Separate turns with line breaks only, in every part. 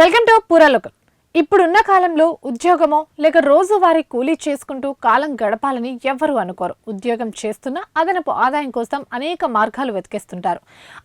Welcome to పురాలోకం ఇప్పుడున్న కాలంలో ఉద్యోగమో లేక రోజువారీ కూలీ చేసుకుంటూ కాలం గడపాలని ఎవ్వరూ అనుకోరు. ఉద్యోగం చేస్తున్నా అదనపు ఆదాయం కోసం అనేక మార్గాలు వెతికేస్తుంటారు.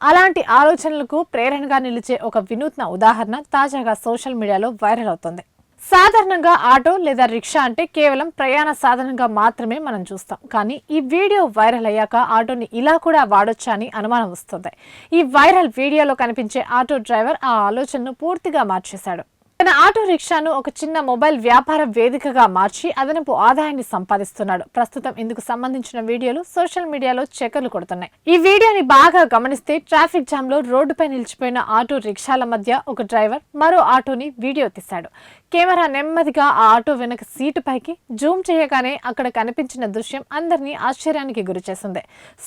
అలాంటి ఆలోచనలకు ప్రేరణగా నిలిచే ఒక వినూత్న ఉదాహరణ తాజాగా సోషల్ మీడియాలో వైరల్ అవుతుంది. సాధారణంగా ఆటో లేదా రిక్షా అంటే కేవలం ప్రయాణ సాధనంగా మాత్రమే మనం చూస్తాం. కానీ ఈ వీడియో వైరల్ అయ్యాక ఆటోని ఇలా కూడా వాడొచ్చా అని అనుమానం వస్తుంది. ఈ వైరల్ వీడియోలో కనిపించే ఆటో డ్రైవర్ ఆ ఆలోచనను పూర్తిగా మార్చేశాడు. తన ఆటో రిక్షాను ఒక చిన్న మొబైల్ వ్యాపార వేదికగా మార్చి అదనపు ఆదాయాన్ని సంపాదిస్తున్నాడు. ప్రస్తుతం ఇందుకు సంబంధించిన వీడియోలు సోషల్ మీడియాలో చక్కర్లు కొడుతున్నాయి. ఈ వీడియోని బాగా గమనిస్తే ట్రాఫిక్ జామ్లో రోడ్డుపై నిలిచిపోయిన ఆటో రిక్షాల మధ్య ఒక డ్రైవర్ మరో ఆటోని వీడియో తీశాడు. కెమెరా నెమ్మదిగా ఆ ఆటో వెనక సీటు పైకి జూమ్ చేయగానే అక్కడ కనిపించిన దృశ్యం అందరినీ ఆశ్చర్యానికి గురిచేసింది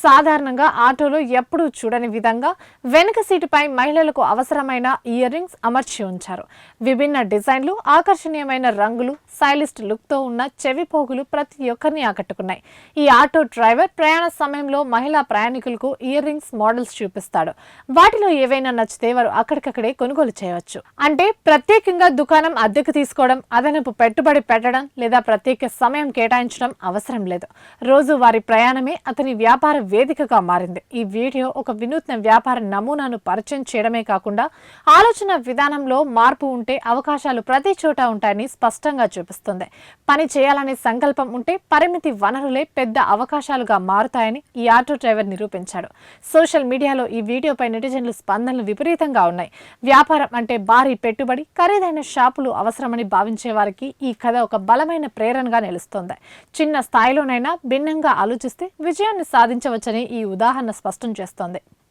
సాధారణంగా ఆటోలో ఎప్పుడూ చూడని విధంగా వెనక సీటుపై మహిళలకు అవసరమైన ఇయర్ రింగ్స్ అమర్చి ఉంచారు. విభిన్న డిజైన్లు ఆకర్షణీయమైన రంగులు స్టైలిస్ట్ లుక్తో ఉన్న చెవి పోగులు ప్రతి ఒక్కరిని ఆకట్టుకున్నాయి. ఈ ఆటో డ్రైవర్ ప్రయాణ సమయంలో మహిళా ప్రయాణికులకు ఇయర్ రింగ్స్ మోడల్స్ చూపిస్తాడు. వాటిలో ఏవైనా నచ్చితే వారు అక్కడికక్కడే కొనుగోలు చేయవచ్చు. అంటే ప్రత్యేకంగా దుకాణం అద్దెకు తీసుకోవడం అదనపు పెట్టుబడి పెట్టడం లేదా ప్రత్యేక సమయం కేటాయించడం అవసరం లేదు. రోజు వారి ప్రయాణమే అతని వ్యాపార వేదికగా మారింది. ఈ వీడియో ఒక వినూత్న వ్యాపార నమూనాను పరిచయం చేయడమే కాకుండా ఆలోచన విధానంలో మార్పు ఉంటే అవకాశాలు ప్రతి చోట ఉంటాయని స్పష్టంగా చూపిస్తుంది. పని చేయాలనే సంకల్పం ఉంటే పరిమితి వనరులే పెద్ద అవకాశాలుగా మారుతాయని ఈ ఆటో డ్రైవర్ నిరూపించాడు. సోషల్ మీడియాలో ఈ వీడియోపై నెటిజన్లు స్పందనలు విపరీతంగా ఉన్నాయి. వ్యాపారం అంటే భారీ పెట్టుబడి ఖరీదైన షాపులు అవసరమని భావించే వారికి ఈ కథ ఒక బలమైన ప్రేరణగా నిలుస్తోంది. చిన్న స్థాయిలోనైనా భిన్నంగా ఆలోచిస్తే విజయాన్ని సాధించవచ్చని ఈ ఉదాహరణ స్పష్టం చేస్తోంది.